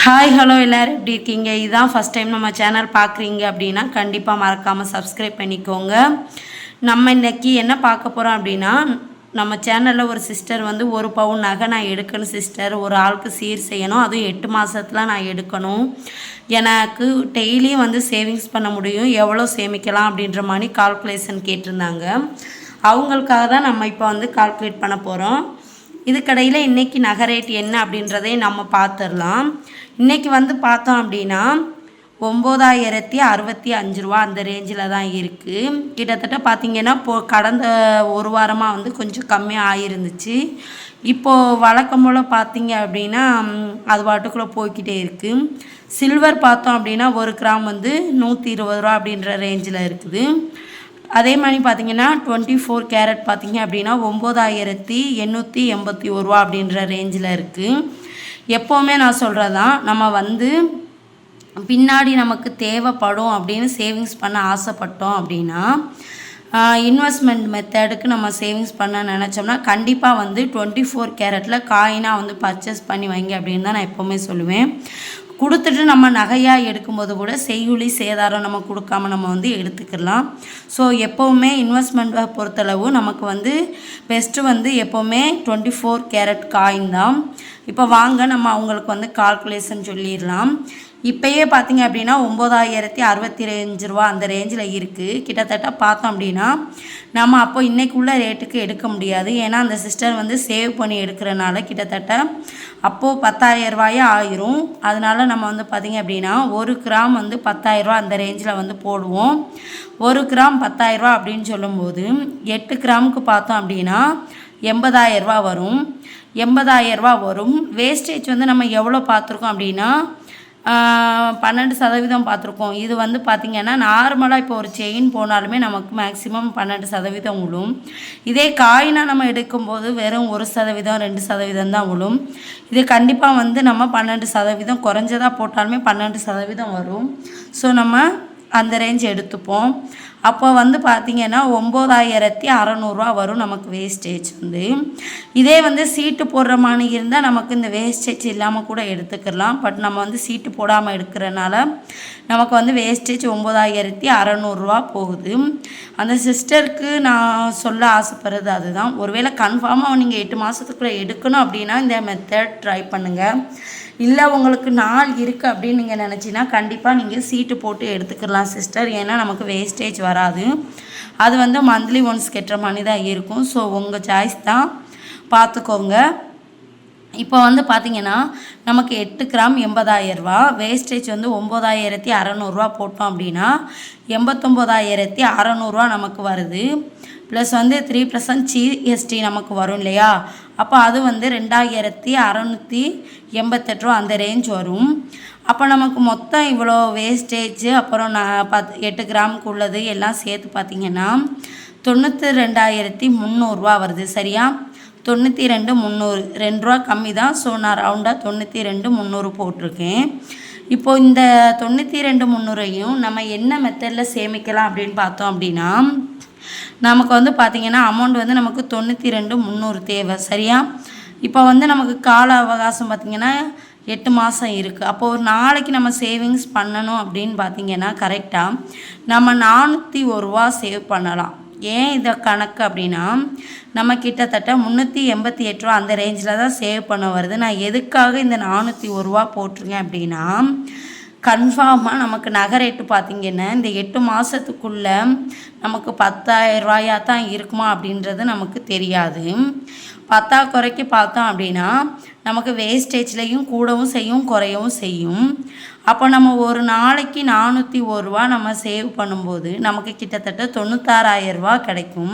Hi hello எல்லோரும். எப்படி இருக்கீங்க? இதுதான் ஃபஸ்ட் டைம் நம்ம சேனல் பார்க்குறீங்க அப்படின்னா கண்டிப்பாக மறக்காமல் சப்ஸ்கிரைப் பண்ணிக்கோங்க. நம்ம இன்றைக்கி என்ன பார்க்க போகிறோம் அப்படின்னா நம்ம சேனலில் ஒரு சிஸ்டர் வந்து ஒரு பவுன் நகை நான் எடுக்கணும் சிஸ்டர் ஒரு ஆளுக்கு சீர் செய்யணும். அதுவும் எட்டு மாதத்தில் நான் எடுக்கணும். எனக்கு டெய்லியும் வந்து சேவிங்ஸ் பண்ண முடியும். எவ்வளோ சேமிக்கலாம் அப்படின்ற மாதிரி கால்குலேஷன் கேட்டிருந்தாங்க. அவங்களுக்காக தான் நம்ம இப்போ வந்து கால்குலேட் பண்ண போகிறோம் இதுக்கடையில் இன்றைக்கி நகை ரேட் என்ன அப்படின்றதையும் நம்ம பார்த்துடலாம் இன்றைக்கி வந்து பார்த்தோம் அப்படின்னா ஒம்பதாயிரத்தி அறுபத்தி அஞ்சு ரூபா அந்த ரேஞ்சில் தான் இருக்குது கிட்டத்தட்ட பார்த்திங்கன்னா இப்போ கடந்த ஒரு வாரமாக வந்து கொஞ்சம் கம்மியாக ஆகிருந்துச்சு இப்போது வழக்கம் போல் பார்த்திங்க அப்படின்னா அது பாட்டுக்குள்ளே போய்க்கிட்டே இருக்குது சில்வர் பார்த்தோம் அப்படின்னா ஒரு கிராம் வந்து நூற்றி இருபது ரூபா அப்படின்ற ரேஞ்சில் இருக்குது. அதே மாதிரி பார்த்தீங்கன்னா டுவெண்ட்டி ஃபோர் கேரட் பார்த்தீங்க அப்படின்னா ஒம்பதாயிரத்தி எண்ணூற்றி எண்பத்தி ஒரு ரூபா அப்படின்ற ரேஞ்சில் இருக்குது எப்போவுமே நான் சொல்கிறதான் நம்ம வந்து பின்னாடி நமக்கு தேவைப்படும் அப்படின்னு சேவிங்ஸ் பண்ண ஆசைப்பட்டோம் அப்படின்னா இன்வெஸ்ட்மெண்ட் மெத்தடுக்கு நம்ம சேவிங்ஸ் பண்ண நினச்சோம்னா கண்டிப்பாக வந்து டுவெண்ட்டி ஃபோர் கேரட்டில் காயினாக வந்து பர்ச்சேஸ் பண்ணி வைங்க அப்படின்னு தான் நான் எப்போவுமே சொல்லுவேன். கொடுத்துட்டு நம்ம நகையாக எடுக்கும்போது கூட செய்யுளி சேதாரம் நம்ம கொடுக்காம நம்ம வந்து எடுத்துக்கலாம். ஸோ எப்போவுமே இன்வெஸ்ட்மெண்ட்டை பொறுத்தளவு நமக்கு வந்து பெஸ்ட்டு வந்து எப்போவுமே டுவெண்ட்டி ஃபோர் கேரட் காயின் தான். இப்போ வாங்க நம்ம அவங்களுக்கு வந்து கால்குலேஷன் சொல்லிடலாம். இப்போயே பார்த்தீங்க அப்படின்னா ஒம்பதாயிரத்தி அறுபத்தி அஞ்சு ரூபா அந்த ரேஞ்சில் இருக்குது கிட்டத்தட்ட பார்த்தோம் அப்படின்னா நம்ம அப்போ இன்றைக்குள்ளே ரேட்டுக்கு எடுக்க முடியாது. ஏன்னா அந்த சிஸ்டர் வந்து சேவ் பண்ணி எடுக்கிறனால கிட்டத்தட்ட அப்போது பத்தாயிரம் ரூபாயே ஆயிரும். அதனால நம்ம வந்து பார்த்திங்க அப்படின்னா ஒரு கிராம் வந்து பத்தாயிரரூவா அந்த ரேஞ்சில் வந்து போடுவோம். ஒரு கிராம் பத்தாயிரரூவா அப்படின்னு சொல்லும்போது எட்டு கிராமுக்கு பார்த்தோம் அப்படின்னா எண்பதாயிரரூபா வரும். எண்பதாயிரரூபா வரும். வேஸ்டேஜ் வந்து நம்ம எவ்வளோ பார்த்துருக்கோம் அப்படின்னா பன்னெண்டு சதவீதம் பார்த்துருக்கோம். இது வந்து பார்த்திங்கன்னா நார்மலாக இப்போ ஒரு செயின் போனாலுமே நமக்கு மேக்ஸிமம் பன்னெண்டு சதவீதம் விழும் இதே காயினாக நம்ம எடுக்கும்போது வெறும் ஒரு சதவீதம் ரெண்டு சதவீதம் தான் விழும் இது கண்டிப்பாக வந்து நம்ம பன்னெண்டு சதவீதம் குறைஞ்சதாக போட்டாலுமே பன்னெண்டு சதவீதம் வரும். ஸோ நம்ம அந்த ரேஞ்ச் எடுத்துப்போம். அப்போ வந்து பார்த்திங்கன்னா ஒம்பதாயிரத்தி அறநூறுரூவா வரும் நமக்கு வேஸ்டேஜ் வந்து. இதே வந்து சீட்டு போடுற மாதிரி இருந்தால் நமக்கு இந்த வேஸ்டேஜ் இல்லாமல் கூட எடுத்துக்கலாம். பட் நம்ம வந்து சீட்டு போடாமல் எடுக்கிறனால நமக்கு வந்து வேஸ்டேஜ் ஒம்பதாயிரத்தி அறநூறுரூவா போகுது. அந்த சிஸ்டருக்கு நான் சொல்ல ஆசைப்படுறது அதுதான். ஒருவேளை கன்ஃபார்மாக நீங்கள் எட்டு மாதத்துக்குள்ளே எடுக்கணும் அப்படின்னா இந்த மெத்தட் ட்ரை பண்ணுங்கள் இல்லை உங்களுக்கு நாள் இருக்குது அப்படின்னு நீங்கள் நினச்சின்னா கண்டிப்பாக நீங்கள் சீட்டு போட்டு எடுத்துக்கலாம் சிஸ்டர் ஏன்னா நமக்கு வேஸ்டேஜ் வராது. அது வந்து மந்த்லி ஒன்ஸ் கெட்டுற மாதிரி தான் இருக்கும். ஸோ உங்கள் சாய்ஸ் தான். பார்த்துக்கோங்க இப்போ வந்து பார்த்தீங்கன்னா நமக்கு எட்டு கிராம் எண்பதாயிரரூபா வேஸ்டேஜ் வந்து ஒம்பதாயிரத்தி அறநூறுவா போட்டோம் அப்படின்னா எண்பத்தொம்போதாயிரத்தி அறநூறுவா நமக்கு வருது. ப்ளஸ் வந்து த்ரீ பர்சன்ட் ஜிஎஸ்டி நமக்கு வரும் இல்லையா? அப்போ அது வந்து ரெண்டாயிரத்தி அறநூற்றி எண்பத்தெட்டு ரூபா அந்த ரேஞ்ச் வரும். அப்போ நமக்கு மொத்தம் இவ்வளோ வேஸ்டேஜ் அப்புறம் நான் பத் எட்டு கிராமுக்கு உள்ளது எல்லாம் சேர்த்து பார்த்தீங்கன்னா தொண்ணூற்றி ரெண்டாயிரத்தி முந்நூறுரூவா வருது சரியா? தொண்ணூற்றி ரெண்டு முந்நூறு ரெண்டு ரூபா கம்மி தான். ஸோ நான் ரவுண்டாக தொண்ணூற்றி ரெண்டு முந்நூறு போட்டிருக்கேன். இப்போ இந்த தொண்ணூற்றி ரெண்டு முந்நூறையும் நம்ம என்ன மெத்தடில் சேமிக்கலாம் அப்படின்னு பார்த்தோம் அப்படின்னா நமக்கு வந்து பார்த்திங்கன்னா அமௌண்ட் வந்து நமக்கு தொண்ணூற்றி ரெண்டு முந்நூறு தேவை. சரியா? இப்போ வந்து நமக்கு கால அவகாசம் பார்த்திங்கன்னா எட்டு மாதம் இருக்குது அப்போ ஒரு நாளைக்கு நம்ம சேவிங்ஸ் பண்ணணும் அப்படின்னு பார்த்தீங்கன்னா கரெக்டாக நம்ம நானூற்றி ஒரு ரூபா சேவ் பண்ணலாம். ஏன் இதை கணக்கு அப்படின்னா நம்ம கிட்டத்தட்ட முந்நூற்றி எண்பத்தி எட்டு ரூபா அந்த ரேஞ்சில் தான் சேவ் பண்ண வருது. நான் எதுக்காக இந்த நானூற்றி ஒரு ரூபா போட்டிருக்கேன் அப்படின்னா கன்ஃபார்மாக நமக்கு நகை ரேட்டு பார்த்திங்கன்னா இந்த எட்டு மாதத்துக்குள்ளே நமக்கு பத்தாயிரம் ரூபாயா தான் இருக்குமா அப்படின்றது நமக்கு தெரியாது. பத்தாக்குறைக்கு பார்த்தோம் அப்படின்னா நமக்கு வேஸ்டேஜ்லேயும் கூடவும் செய்யும் குறையவும் செய்யும். அப்போ நம்ம ஒரு நாளைக்கு நானூற்றி ஒரு ரூபா நம்ம சேவ் பண்ணும்போது நமக்கு கிட்டத்தட்ட தொண்ணூத்தாறாயிரம் ரூபா கிடைக்கும்.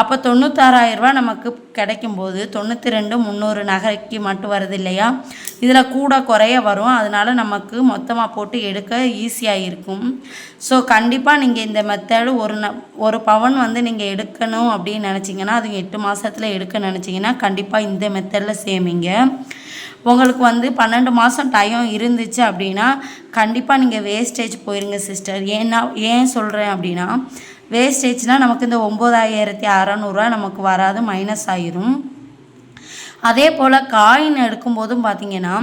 அப்போ தொண்ணூத்தாறாயிரம் ரூபா நமக்கு கிடைக்கும்போது தொண்ணூற்றி ரெண்டு முந்நூறு நகைக்கு மட்டும் வருது இல்லையா? இதில் கூட குறைய வரும். அதனால் நமக்கு மொத்தமாக போட்டு எடுக்க ஈஸியாக இருக்கும். ஸோ கண்டிப்பாக நீங்கள் இந்த மெத்தடு ஒரு ந ஒரு பவன் வந்து நீங்கள் எடுக்கணும் அப்படின்னு நினச்சிங்கன்னா அது எட்டு மாதத்தில் எடுக்க நினச்சிங்கன்னா கண்டிப்பாக இந்த மெத்தடில் சேமிங்க. உங்களுக்கு வந்து பன்னெண்டு மாதம் டைம் இருந்துச்சு அப்படின்னா கண்டிப்பாக நீங்கள் வேஸ்டேஜ் போயிருங்க சிஸ்டர் ஏன்னா ஏன் சொல்கிறேன் அப்படின்னா வேஸ்டேஜ்னால் நமக்கு இந்த ஒம்பதாயிரத்தி அறநூறுவா நமக்கு வராது மைனஸ் ஆயிரும். அதே போல் காயின் எடுக்கும்போதும் பார்த்தீங்கன்னா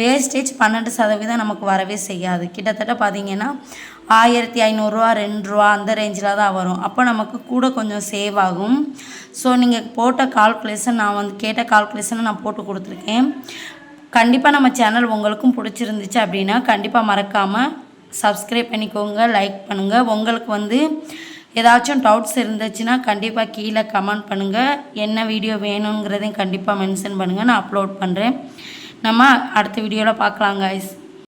வேஸ்டேஜ் பன்னெண்டு சதவீதம் நமக்கு வரவே செய்யாது. கிட்டத்தட்ட பார்த்தீங்கன்னா ஆயிரத்தி ஐநூறுரூவா ரெண்டு ரூபா அந்த ரேஞ்சில் தான் வரும். அப்போ நமக்கு கூட கொஞ்சம் சேவ் ஆகும். ஸோ நீங்கள் போட்ட கால்குலேஷன் நான் வந்து கேட்ட கால்குலேஷனை நான் போட்டு கொடுத்துருக்கேன். கண்டிப்பாக நம்ம சேனல் உங்களுக்கும் பிடிச்சிருந்துச்சு அப்படின்னா கண்டிப்பாக மறக்காமல் சப்ஸ்கிரைப் பண்ணிக்கோங்க லைக் பண்ணுங்கள் உங்களுக்கு வந்து ஏதாச்சும் டவுட்ஸ் இருந்துச்சுன்னா கண்டிப்பாக கீழே கமெண்ட் பண்ணுங்கள் என்ன வீடியோ வேணுங்கிறதையும் கண்டிப்பாக மென்ஷன் பண்ணுங்கள் நான் அப்லோட் பண்ணுறேன் நம்ம அடுத்த வீடியோவில் பார்க்கலாம் கைஸ்